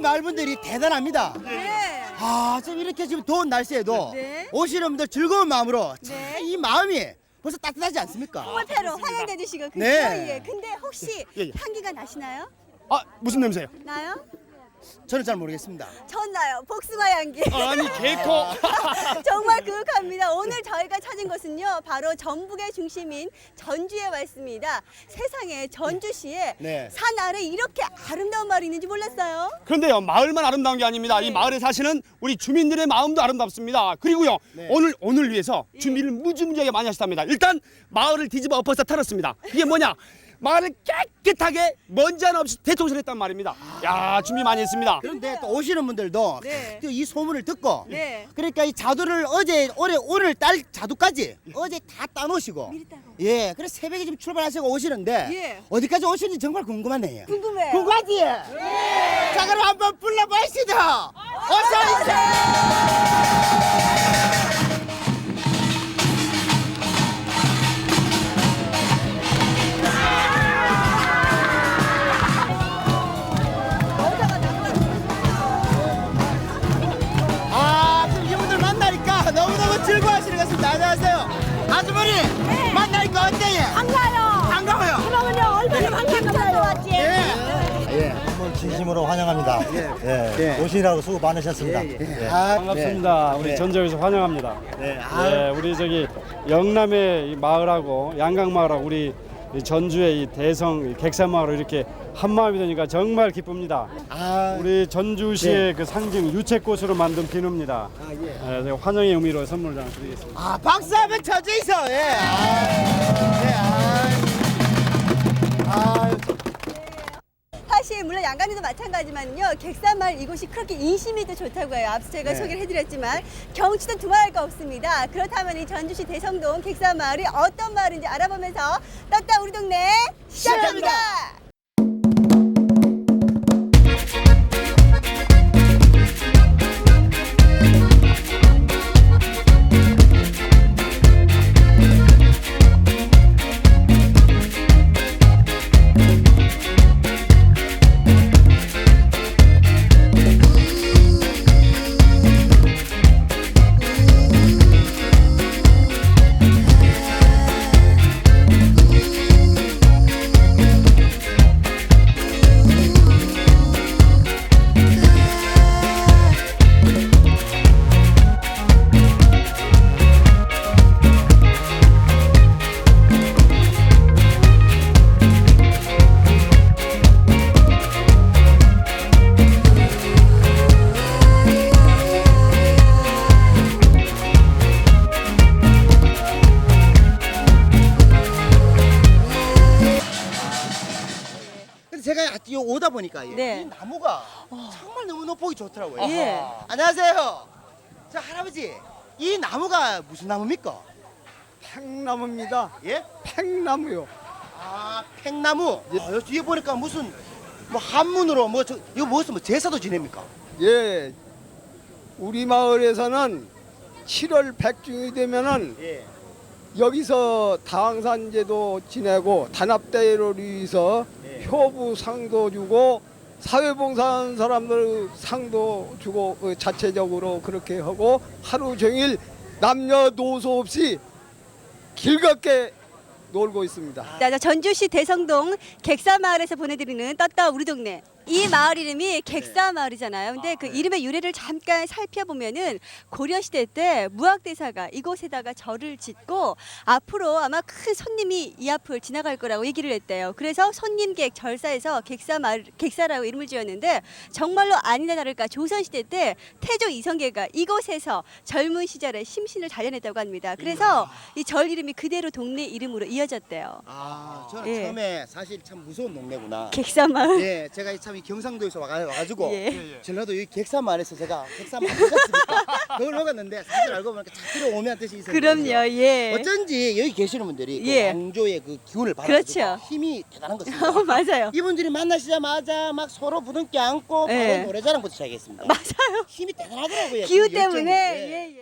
아니 정말 이 마을 분들이 대단합니다. 네. 아 지금 이렇게 지금 더운 날씨에도 네. 오시는 분들 즐거운 마음으로 참 네. 이 마음이 벌써 따뜻하지 않습니까? 홍어패로 환영해 주시고 그죠? 네. 예. 근데 혹시 예, 예. 향기가 나시나요? 아 무슨 냄새요? 나요? 저는 잘 모르겠습니다. 전 나요. 복숭아 향기. 아니 개코. 정말 그윽합니다. 오늘 저희가 찾은 곳은요, 바로 전북의 중심인 전주에 와 있습니다. 세상에 전주시에 네. 산 아래 이렇게 아름다운 마을이 있는지 몰랐어요. 그런데요 마을만 아름다운 게 아닙니다. 네. 이 마을에 사시는 우리 주민들의 마음도 아름답습니다. 그리고요 네. 오늘 오늘 위해서 예. 준비를 무지무지하게 많이 하셨답니다. 일단 마을을 뒤집어 엎어서 털었습니다. 이게 뭐냐? 마을을 깨끗하게 먼지 하나 없이 대청소했단 말입니다. 야 준비 많이 했습니다. 그런데 또 오시는 분들도 네. 또 이 소문을 듣고 네. 그러니까 이 자두를 어제 올해 오늘 딸 자두까지 어제 다 따놓으시고 미리 따고. 예 그래서 새벽에 지금 출발하시고 오시는데 예. 어디까지 오시는지 정말 궁금하네요. 궁금해요. 궁금하지? 자 그럼 한번 불러보시죠. 어서 오세요. 너무너무 즐거워하시는 것 같습니다. 안녕하세요. 아주머니 만나니까 어때요? 반가요. 반가워요. 그러면요, 얼마나 반갑다고 왔지? 예. 예, 한번 진심으로 환영합니다. 예, 예. 오시라고 수고 많으셨습니다. 예. 예. 아, 반갑습니다. 우리 네. 전주에서 환영합니다. 네. 아, 네, 우리 저기 영남의 이 마을하고 양강 마을하고 우리 이 전주의 이 대성 이 객사마을로 이렇게 한 마음이 되니까 정말 기쁩니다. 아, 우리 전주시의 그 상징 유채꽃으로 만든 비누입니다. 아, 예. 네, 제가 환영의 의미로 선물을 하나 드리겠습니다. 아, 박수 한번 쳐주이소. 예. 아, 예. 아, 아, 사실 물론 양강리도 마찬가지만요. 객산마을 이곳이 그렇게 인심이 도 좋다고 해요. 앞서 제가 네. 소개를 해드렸지만 경치도 두말할 거 없습니다. 그렇다면 이 전주시 대성동 객산마을이 어떤 마을인지 알아보면서 떴다 우리 동네 시작합니다. 제 가이 오다 보니까 예, 네. 이 나무가 정말 너무 보기 좋더라고요. 예. 안녕하세요. 자, 할아버지. 이 나무가 무슨 나무입니까? 팽나무입니다. 예? 팽나무요. 아, 팽나무. 아, 여기 뒤에 보니까 무슨 뭐 한문으로 뭐 저, 이거 무슨 뭐 제사도 지냅니까? 예. 우리 마을에서는 7월 백중이 되면은 예. 여기서 당산제도 지내고 단합대회를 위해서 예. 효부 상도 주고 사회봉사하는 사람들 상도 주고 어, 자체적으로 그렇게 하고 하루 종일 남녀노소 없이 즐겁게 놀고 있습니다. 자, 자, 전주시 대성동 객사마을에서 보내드리는 떴다 우리 동네. 이 마을 이름이 객사 마을이잖아요. 근데 그 이름의 유래를 잠깐 살펴보면은 고려 시대 때 무학 대사가 이곳에다가 절을 짓고 앞으로 아마 큰 손님이 이 앞을 지나갈 거라고 얘기를 했대요. 그래서 손님객 절사에서 객사 마을, 객사라고 이름을 지었는데 정말로 아니나 다를까 조선 시대 때 태조 이성계가 이곳에서 젊은 시절에 심신을 단련했다고 합니다. 그래서 이 절 이름이 그대로 동네 이름으로 이어졌대요. 아, 저는 예. 처음에 사실 참 무서운 동네구나. 객사 마을. 예, 제가 참이 경상도에서 와가- 와가지고 예. 전라도 이 객사마을에서 제가 객사마을 먹었습니까? 그걸 먹었는데 사실 알고 보니까 자기로 오면 뜻이 있어요. 그럼요, 예. 어쩐지 여기 계시는 분들이 예. 그 왕조의 그 기운을 받아 그렇죠. 힘이 대단한 것입니다. 어, 맞아요. 이분들이 만나시자마자 막 서로 부둥켜 안고 예. 바로 노래자랑부터 시작했습니다. 맞아요. 힘이 대단하더라고요. 기후 그. 때문에 예. 예, 예.